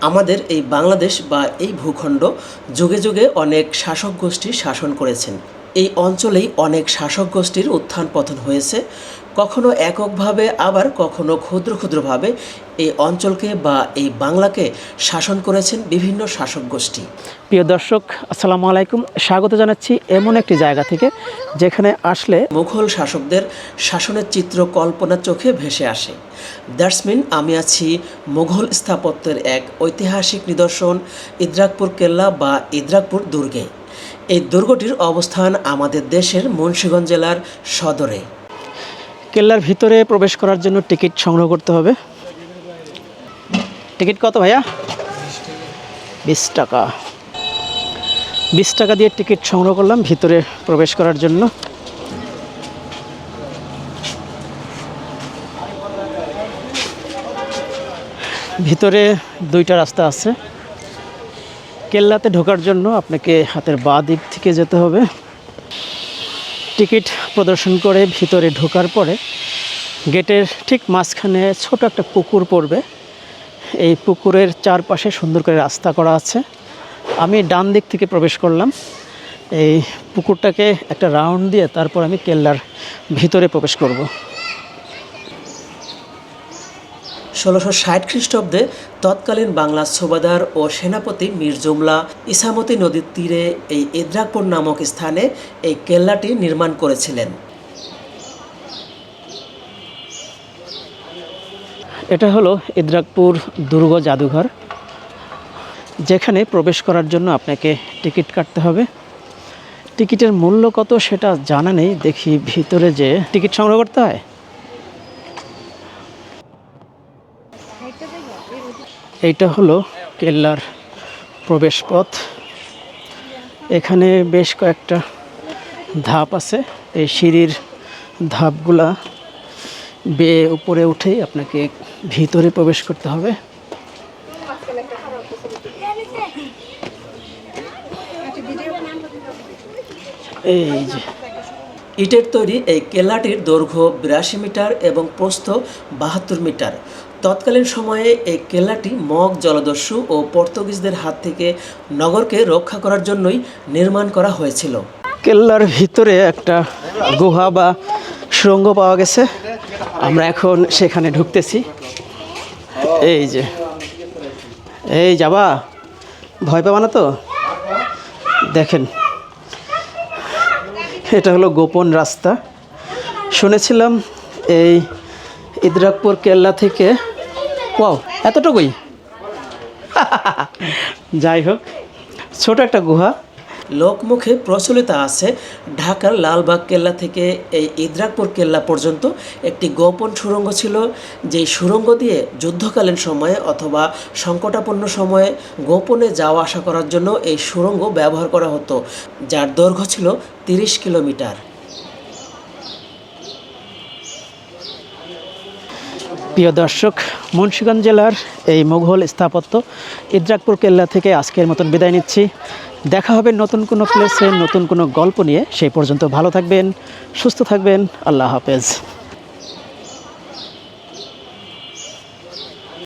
আমাদের এই বাংলাদেশ বা এই ভূখণ্ড যুগে যুগে অনেক শাসক গোষ্ঠী শাসন করেছেন। এই অঞ্চলেই অনেক শাসক গোষ্ঠীর উত্থান পতন হয়েছে। কখনো এককভাবে আবার কখনো ক্ষুদ্র ক্ষুদ্রভাবে এই অঞ্চলকে বা এই বাংলাকে শাসন করেছেন বিভিন্ন শাসক গোষ্ঠী। প্রিয় দর্শক আসসালামু আলাইকুম। স্বাগত জানাচ্ছি এমন একটি জায়গা থেকে যেখানে আসলে মুঘল শাসকদের শাসনের চিত্র কল্পনা চোখে ভেসে আসে। দ্যাটস মিন আমি আছি মুঘল স্থাপত্যের এক ঐতিহাসিক নিদর্শন ইদ্রাকপুর কেল্লা বা ইদ্রাকপুর দুর্গে। এই দুর্গটির অবস্থান আমাদের দেশের মুন্সিগঞ্জ জেলার সদরে। কেল্লার ভিতরে প্রবেশ করার জন্য টিকিট সংগ্রহ করতে হবে। টিকিট কত ভাইয়া? বিশ টাকা। বিশ টাকা দিয়ে টিকিট সংগ্রহ করলাম, ভিতরে প্রবেশ করার জন্য। ভিতরে দুইটা রাস্তা আছে। কেল্লাতে ঢোকার জন্য আপনাকে হাতের বা দিক থেকে যেতে হবে। টিকিট প্রদর্শন করে ভিতরে ঢোকার পরে গেটের ঠিক মাঝখানে ছোট একটা পুকুর পড়বে। এই পুকুরের চারপাশে সুন্দর করে রাস্তা করা আছে। আমি ডান দিক থেকে প্রবেশ করলাম। এই পুকুরটাকে একটা রাউন্ড দিয়ে তারপর আমি কেল্লার ভিতরে প্রবেশ করব। ষোলোশো ষাট খ্রিস্টাব্দে তৎকালীন বাংলা সুবাদার ও সেনাপতি মীর জুমলা ইসামতি নদীর তীরে এই ইদ্রাকপুর নামক স্থানে এই কেল্লাটি নির্মাণ করেছিলেন। এটা হলো ইদ্রাকপুর দুর্গ জাদুঘর, যেখানে প্রবেশ করার জন্য আপনাকে টিকিট কাটতে হবে। টিকিটের মূল্য কত সেটা জানা নেই, দেখি ভিতরে যে টিকিট সংগ্রহ করতে হয়। এইটা হলো কেল্লার প্রবেশ পথ এখানে বেশ কয়েকটা ধাপ আছে। এই সিঁড়ির ধাপগুলা বেয়ে উপরে উঠেই আপনাকে ভিতরে প্রবেশ করতে হবে। এই যে ইটের তৈরি এই কেল্লাটির দৈর্ঘ্য বিরাশি মিটার এবং প্রস্থ বাহাত্তর মিটার। তৎকালীন সময়ে এই কেল্লাটি মগ, জলদস্যু ও পর্তুগিজদের হাত থেকে নগরকে রক্ষা করার জন্যই নির্মাণ করা হয়েছিল। কেল্লার ভিতরে একটা গুহা বা সুড়ঙ্গ পাওয়া গেছে। আমরা এখন সেখানে ঢুকতেছি। এই যে, এই যাবা, ভয় পাবা না তো? দেখেন এটা হলো গোপন রাস্তা। শুনেছিলাম এই ইদ্রাকপুর কেল্লা থেকে ওয়াও, এতটুকুই? যাই হোক, ছোট একটা গুহা। লোকমুখে প্রচলিত আছে ঢাকার লালবাগ কেল্লা থেকে এই ইদ্রাকপুর কেল্লা পর্যন্ত। একটি গোপন সুরঙ্গ ছিল, যেই সুরঙ্গ দিয়ে যুদ্ধকালীন সময়ে অথবা সংকটাপন্ন সময়ে গোপনে যাওয়া আসা করার জন্য এই সুরঙ্গ ব্যবহার করা হতো, যার দৈর্ঘ্য ছিল তিরিশ কিলোমিটার। প্রিয় দর্শক, মুন্সীগঞ্জ জেলার এই মুঘল স্থাপত্য ইদ্রাকপুর কেল্লা থেকে আজকের মতন বিদায় নিচ্ছি। দেখা হবে নতুন কোনো প্লেসে নতুন কোনো গল্প নিয়ে। সেই পর্যন্ত ভালো থাকবেন, সুস্থ থাকবেন। আল্লাহ হাফেজ।